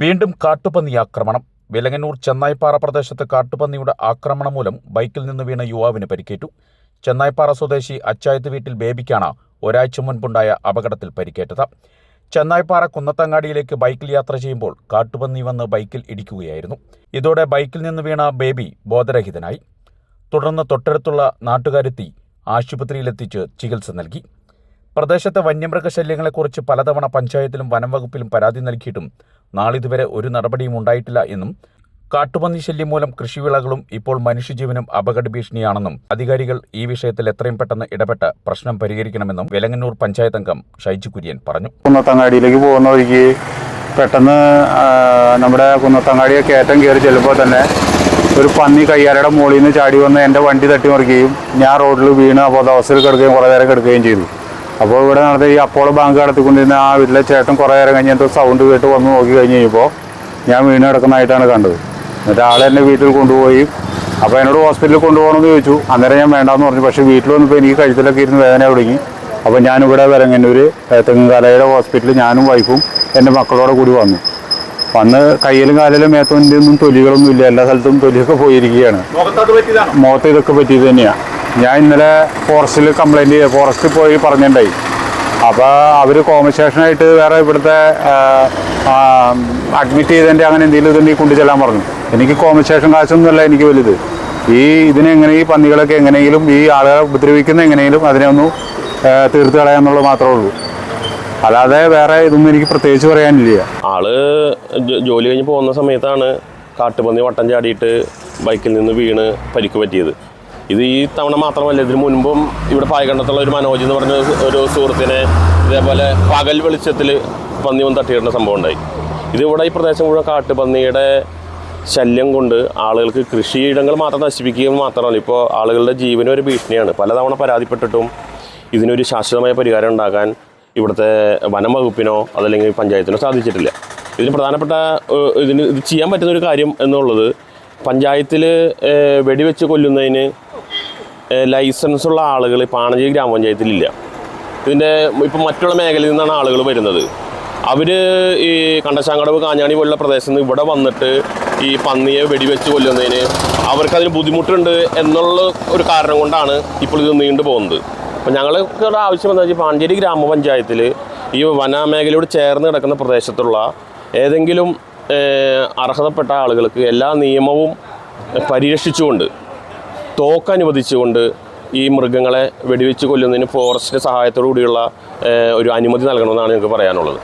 വീണ്ടും കാട്ടുപന്നി ആക്രമണം. വിലങ്ങന്നൂർ ചെന്നായിപ്പാറ പ്രദേശത്ത് കാട്ടുപന്നിയുടെ ആക്രമണം മൂലം ബൈക്കിൽ നിന്ന് വീണ യുവാവിന് പരിക്കേറ്റു. ചെന്നായിപ്പാറ സ്വദേശി അച്ചായത്ത് വീട്ടിൽ ബേബിക്കാണ് ഒരാഴ്ച മുൻപുണ്ടായ അപകടത്തിൽ പരിക്കേറ്റത്. ചെന്നായിപ്പാറ കുന്നത്തങ്ങാടിയിലേക്ക് ബൈക്കിൽ യാത്ര ചെയ്യുമ്പോൾ കാട്ടുപന്നി വന്ന് ബൈക്കിൽ ഇടിക്കുകയായിരുന്നു. ഇതോടെ ബൈക്കിൽ നിന്ന് വീണ ബേബി ബോധരഹിതനായി. തുടർന്ന് തൊട്ടടുത്തുള്ള നാട്ടുകാരെത്തി ആശുപത്രിയിലെത്തിച്ച് ചികിത്സ നൽകി. പ്രദേശത്തെ വന്യമൃഗശല്യങ്ങളെക്കുറിച്ച് പലതവണ പഞ്ചായത്തിലും വനം വകുപ്പിലും പരാതി നൽകിയിട്ടും നാളിതുവരെ ഒരു നടപടിയും ഉണ്ടായിട്ടില്ല എന്നും കാട്ടുപന്നി ശല്യം മൂലം കൃഷിവിളകളും ഇപ്പോൾ മനുഷ്യജീവനും അപകട ഭീഷണിയാണെന്നും അധികാരികൾ ഈ വിഷയത്തിൽ എത്രയും പെട്ടെന്ന് ഇടപെട്ട് പ്രശ്നം പരിഹരിക്കണമെന്നും വെലങ്ങന്നൂർ പഞ്ചായത്ത് അംഗം ഷൈജു കുര്യൻ പറഞ്ഞു. കുന്നത്തങ്ങാടിയിലേക്ക് പോകുന്ന വഴിക്ക് പെട്ടെന്ന് നമ്മുടെ കുന്നത്തങ്ങാടിയെ കയറ്റം കയറി ചെല്ലുമ്പോൾ തന്നെ ഒരു പന്നി കയ്യാരയുടെ മുകളിൽ നിന്ന് ചാടി വന്ന് എന്റെ വണ്ടി തട്ടിമറിക്കുകയും ഞാൻ റോഡിൽ വീണ് അപ്പോൾ അവസരം കിടക്കുകയും കുറേ നേരം കിടക്കുകയും ചെയ്തു. അപ്പോൾ ഇവിടെ നടന്ന ഈ അപ്പോളോ ബാങ്ക് നടത്തിക്കൊണ്ടിരുന്ന ആ വീട്ടിലെ ചേട്ടൻ കുറേ നേരം കഴിഞ്ഞ് എന്തോ സൗണ്ട് കേട്ട് വന്ന് നോക്കി കഴിഞ്ഞ് കഴിയുമ്പോൾ ഞാൻ വീണ് കിടക്കുന്നതായിട്ടാണ് കണ്ടത്. എന്നിട്ട് ആളെ എന്നെ വീട്ടിൽ കൊണ്ടുപോയി. അപ്പോൾ എന്നോട് ഹോസ്പിറ്റലിൽ കൊണ്ടുപോകണമെന്ന് ചോദിച്ചു. അന്നേരം ഞാൻ വേണ്ടാന്ന് പറഞ്ഞു. പക്ഷേ വീട്ടിൽ വന്നപ്പോൾ എനിക്ക് കഴുത്തിലൊക്കെ ഇരുന്ന് വേദന തുടങ്ങി അപ്പോൾ ഞാനിവിടെ വരങ്ങന്നൂർ തെങ്ങുകാലയുടെ ഹോസ്പിറ്റലിൽ ഞാനും വൈഫും എന്റെ മക്കളോടെ കൂടി വന്നു. വന്ന് കയ്യിലും കാലിലും മേത്തോന്റെ ഒന്നും തൊലികളൊന്നും ഇല്ല. എല്ലാ സ്ഥലത്തും തൊലിയൊക്കെ പോയിരിക്കുകയാണ്. മുഖത്ത് ഇതൊക്കെ പറ്റിയത് തന്നെയാണ് ഞാൻ ഇന്നലെ ഫോറസ്റ്റിൽ കംപ്ലൈന്റ് ചെയ്തു. ഫോറസ്റ്റിൽ പോയി പറഞ്ഞിട്ടുണ്ടായി. അപ്പോൾ അവർ കോമ്പൻസേഷനായിട്ട് വേറെ ഇവിടുത്തെ അഡ്മിറ്റ് ചെയ്തതിന്റെ അങ്ങനെ എന്തെങ്കിലും ഇതുണ്ടെങ്കിൽ കൊണ്ടു ചെല്ലാൻ പറഞ്ഞു. എനിക്ക് കോമ്പൻസേഷൻ കാശൊന്നുമല്ല എനിക്ക് വലുത്. ഈ ഇതിനെങ്ങനെ ഈ പന്നികളൊക്കെ എങ്ങനെയെങ്കിലും ഈ ആളുകളെ ഉപദ്രവിക്കുന്ന എങ്ങനെയെങ്കിലും അതിനെ ഒന്ന് തീർത്ത് കളയാന്നുള്ളത് മാത്രമേ ഉള്ളൂ. അല്ലാതെ വേറെ ഇതൊന്നും എനിക്ക് പ്രത്യേകിച്ച് പറയാനില്ല. ആൾ ജോലി കഴിഞ്ഞ് പോകുന്ന സമയത്താണ് കാട്ടുപന്നി വട്ടം ചാടിയിട്ട് ബൈക്കിൽ നിന്ന് വീണ് പരിക്ക് പറ്റിയത്. ഇത് ഈ തവണ മാത്രമല്ല ഇതിനു മുൻപും ഇവിടെ പായകണ്ടത്തുള്ള ഒരു മനോജ് എന്ന് പറഞ്ഞ ഒരു സുഹൃത്തിനെ ഇതേപോലെ പകൽ വെളിച്ചത്തിൽ പന്നി വന്ന് തട്ടിയിടുന്ന സംഭവം ഉണ്ടായി. ഇതിവിടെ ഈ പ്രദേശം മുഴുവൻ കാട്ടുപന്നിയുടെ ശല്യം കൊണ്ട് ആളുകൾക്ക് കൃഷിയിടങ്ങൾ മാത്രം നശിപ്പിക്കുക മാത്രമല്ല ഇപ്പോൾ ആളുകളുടെ ജീവനും ഒരു ഭീഷണിയാണ്. പലതവണ പരാതിപ്പെട്ടിട്ടും ഇതിനൊരു ശാശ്വതമായ പരിഹാരം ഉണ്ടാക്കാൻ ഇവിടുത്തെ വനം വകുപ്പിനോ അതല്ലെങ്കിൽ പഞ്ചായത്തിനോ സാധിച്ചിട്ടില്ല. ഇതിന് പ്രധാനപ്പെട്ട ഇതിന് ഇത് ചെയ്യാൻ പറ്റുന്ന ഒരു കാര്യം എന്നുള്ളത് പഞ്ചായത്തിൽ വെടിവെച്ച് കൊല്ലുന്നതിന് ലൈസൻസ് ഉള്ള ആളുകൾ പാണഞ്ചേരി ഗ്രാമപഞ്ചായത്തിലില്ല. ഇതിന്റെ ഇപ്പം മറ്റുള്ള മേഖലയിൽ നിന്നാണ് ആളുകൾ വരുന്നത്. അവർ ഈ കണ്ടശാങ്കടവ് കാഞ്ഞാണി പോലുള്ള പ്രദേശത്ത് നിന്ന് ഇവിടെ വന്നിട്ട് ഈ പന്നിയെ വെടിവെച്ച് കൊല്ലുന്നതിന് അവർക്കതിന് ബുദ്ധിമുട്ടുണ്ട് എന്നുള്ള ഒരു കാരണം കൊണ്ടാണ് ഇപ്പോൾ ഇത് നീണ്ടു പോകുന്നത്. അപ്പോൾ ഞങ്ങൾക്ക് ആവശ്യം എന്താ വെച്ചാൽ പാഞ്ചേരി ഗ്രാമപഞ്ചായത്തിൽ ഈ വനമേഖലയോട് ചേർന്ന് കിടക്കുന്ന പ്രദേശത്തുള്ള ഏതെങ്കിലും അർഹതപ്പെട്ട ആളുകൾക്ക് എല്ലാ നിയമവും പരിരക്ഷിച്ചുകൊണ്ട് തോക്ക് അനുവദിച്ചുകൊണ്ട് ഈ മൃഗങ്ങളെ വെടിവെച്ച് കൊല്ലുന്നതിന് ഫോറസ്റ്റിന്റെ സഹായത്തോടു കൂടിയുള്ള ഒരു അനുമതി നൽകണമെന്നാണ് ഞങ്ങൾക്ക് പറയാനുള്ളത്.